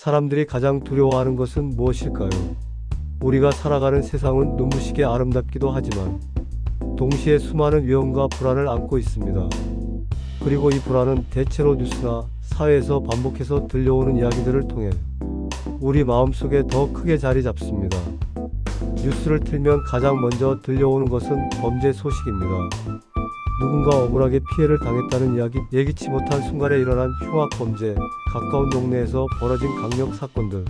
사람들이 가장 두려워하는 것은 무엇일까요? 우리가 살아가는 세상은 눈부시게 아름답기도 하지만 동시에 수많은 위험과 불안을 안고 있습니다. 그리고 이 불안은 대체로 뉴스나 사회에서 반복해서 들려오는 이야기들을 통해 우리 마음속에 더 크게 자리 잡습니다. 뉴스를 틀면 가장 먼저 들려오는 것은 범죄 소식입니다. 누군가 억울하게 피해를 당했다는 이야기, 예기치 못한 순간에 일어난 흉악 범죄, 가까운 동네에서 벌어진 강력 사건들.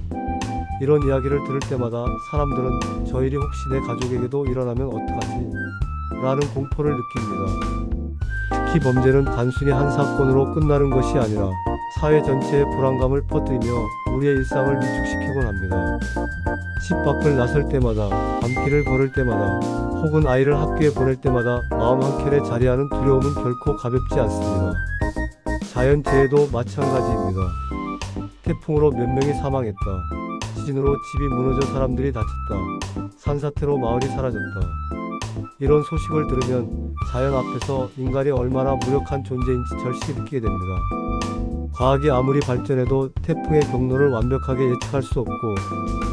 이런 이야기를 들을 때마다 사람들은 저 일이 혹시 내 가족에게도 일어나면 어떡하지? 라는 공포를 느낍니다. 특히 범죄는 단순히 한 사건으로 끝나는 것이 아니라 사회 전체의 불안감을 퍼뜨리며 우리의 일상을 위축시키곤 합니다. 집 밖을 나설 때마다, 밤길을 걸을 때마다, 혹은 아이를 학교에 보낼 때마다 마음 한켠에 자리하는 두려움은 결코 가볍지 않습니다. 자연재해도 마찬가지입니다. 태풍으로 몇 명이 사망했다. 지진으로 집이 무너져 사람들이 다쳤다. 산사태로 마을이 사라졌다. 이런 소식을 들으면 자연 앞에서 인간이 얼마나 무력한 존재인지 절실히 느끼게 됩니다. 과학이 아무리 발전해도 태풍의 경로를 완벽하게 예측할 수 없고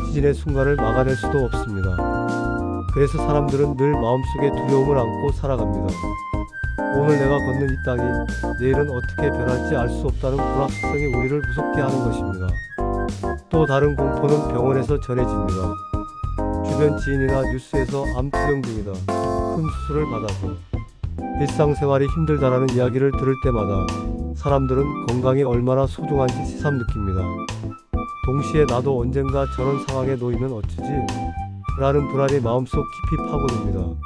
지진의 순간을 막아낼 수도 없습니다. 그래서 사람들은 늘 마음속에 두려움을 안고 살아갑니다. 오늘 내가 걷는 이 땅이 내일은 어떻게 변할지 알 수 없다는 불확실성이 우리를 무섭게 하는 것입니다. 또 다른 공포는 병원에서 전해집니다. 주변 지인이나 뉴스에서 암 투병 중이다. 큰 수술을 받아서 일상생활이 힘들다라는 이야기를 들을 때마다 사람들은 건강이 얼마나 소중한지 새삼 느낍니다. 동시에 나도 언젠가 저런 상황에 놓이면 어쩌지? 라는 불안이 마음속 깊이 파고듭니다.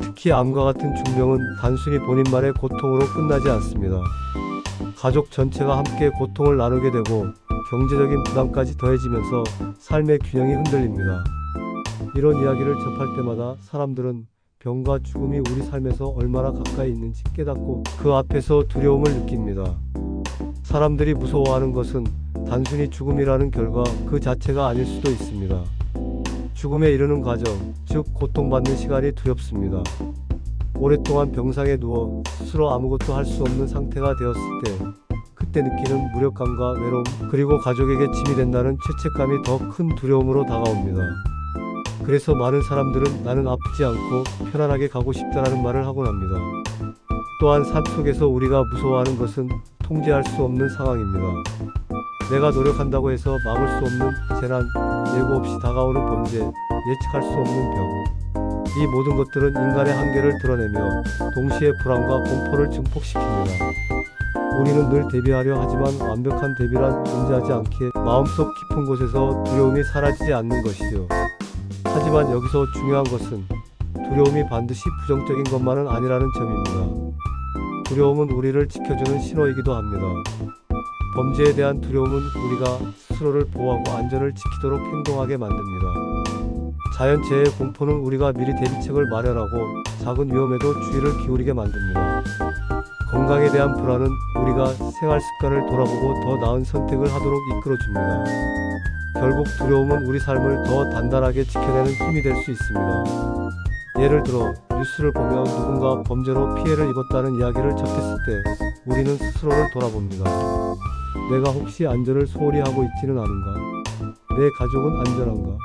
특히 암과 같은 중병은 단순히 본인만의 고통으로 끝나지 않습니다. 가족 전체가 함께 고통을 나누게 되고 경제적인 부담까지 더해지면서 삶의 균형이 흔들립니다. 이런 이야기를 접할 때마다 사람들은 병과 죽음이 우리 삶에서 얼마나 가까이 있는지 깨닫고 그 앞에서 두려움을 느낍니다. 사람들이 무서워하는 것은 단순히 죽음이라는 결과 그 자체가 아닐 수도 있습니다. 죽음에 이르는 과정, 즉 고통받는 시간이 두렵습니다. 오랫동안 병상에 누워 스스로 아무것도 할 수 없는 상태가 되었을 때 그때 느끼는 무력감과 외로움 그리고 가족에게 짐이 된다는 죄책감이 더 큰 두려움으로 다가옵니다. 그래서 많은 사람들은 나는 아프지 않고 편안하게 가고 싶다라는 말을 하곤 합니다. 또한 삶 속에서 우리가 무서워하는 것은 통제할 수 없는 상황입니다. 내가 노력한다고 해서 막을 수 없는 재난, 예고 없이 다가오는 범죄, 예측할 수 없는 병. 이 모든 것들은 인간의 한계를 드러내며 동시에 불안과 공포를 증폭시킵니다. 우리는 늘 대비하려 하지만 완벽한 대비란 존재하지 않기에 마음속 깊은 곳에서 두려움이 사라지지 않는 것이죠. 하지만 여기서 중요한 것은 두려움이 반드시 부정적인 것만은 아니라는 점입니다. 두려움은 우리를 지켜주는 신호이기도 합니다. 범죄에 대한 두려움은 우리가 스스로를 보호하고 안전을 지키도록 행동하게 만듭니다. 자연재해 공포는 우리가 미리 대비책을 마련하고 작은 위험에도 주의를 기울이게 만듭니다. 건강에 대한 불안은 우리가 생활 습관을 돌아보고 더 나은 선택을 하도록 이끌어줍니다. 결국 두려움은 우리 삶을 더 단단하게 지켜내는 힘이 될 수 있습니다. 예를 들어 뉴스를 보며 누군가 범죄로 피해를 입었다는 이야기를 접했을 때 우리는 스스로를 돌아봅니다. 내가 혹시 안전을 소홀히 하고 있지는 않은가? 내 가족은 안전한가?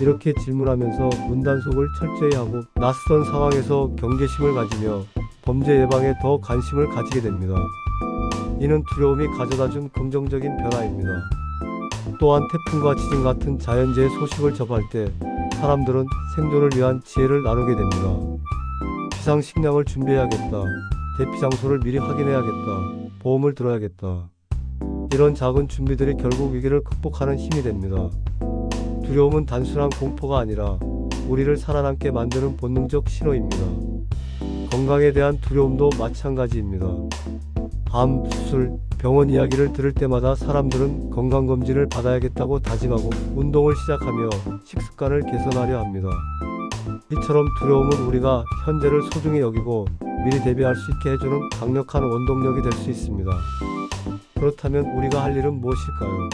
이렇게 질문하면서 문단속을 철저히 하고 낯선 상황에서 경계심을 가지며 범죄 예방에 더 관심을 가지게 됩니다. 이는 두려움이 가져다 준 긍정적인 변화입니다. 또한 태풍과 지진 같은 자연재해 소식을 접할 때 사람들은 생존을 위한 지혜를 나누게 됩니다. 비상 식량을 준비해야겠다. 대피 장소를 미리 확인해야겠다. 보험을 들어야겠다. 이런 작은 준비들이 결국 위기를 극복하는 힘이 됩니다. 두려움은 단순한 공포가 아니라 우리를 살아남게 만드는 본능적 신호입니다. 건강에 대한 두려움도 마찬가지입니다. 암, 수술, 병원 이야기를 들을 때마다 사람들은 건강검진을 받아야겠다고 다짐하고 운동을 시작하며 식습관을 개선하려 합니다. 이처럼 두려움은 우리가 현재를 소중히 여기고 미리 대비할 수 있게 해주는 강력한 원동력이 될 수 있습니다. 그렇다면 우리가 할 일은 무엇일까요?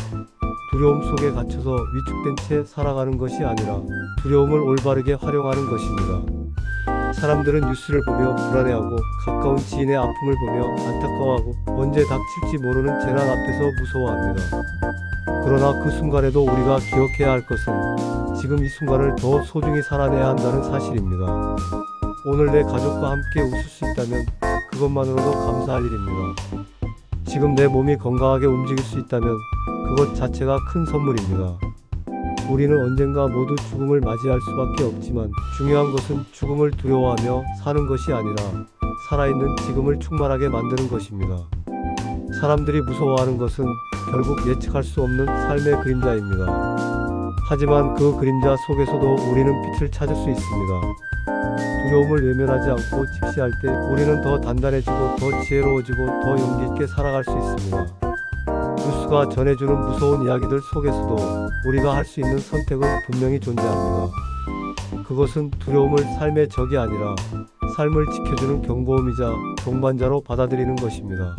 두려움 속에 갇혀서 위축된 채 살아가는 것이 아니라 두려움을 올바르게 활용하는 것입니다. 사람들은 뉴스를 보며 불안해하고 가까운 지인의 아픔을 보며 안타까워하고 언제 닥칠지 모르는 재난 앞에서 무서워합니다. 그러나 그 순간에도 우리가 기억해야 할 것은 지금 이 순간을 더 소중히 살아내야 한다는 사실입니다. 오늘 내 가족과 함께 웃을 수 있다면 그것만으로도 감사할 일입니다. 지금 내 몸이 건강하게 움직일 수 있다면 그것 자체가 큰 선물입니다. 우리는 언젠가 모두 죽음을 맞이할 수밖에 없지만 중요한 것은 죽음을 두려워하며 사는 것이 아니라 살아있는 지금을 충만하게 만드는 것입니다. 사람들이 무서워하는 것은 결국 예측할 수 없는 삶의 그림자입니다. 하지만 그 그림자 속에서도 우리는 빛을 찾을 수 있습니다. 두려움을 외면하지 않고 직시할 때 우리는 더 단단해지고 더 지혜로워지고 더 용기 있게 살아갈 수 있습니다. 뉴스가 전해주는 무서운 이야기들 속에서도 우리가 할 수 있는 선택은 분명히 존재합니다. 그것은 두려움을 삶의 적이 아니라 삶을 지켜주는 경고음이자 동반자로 받아들이는 것입니다.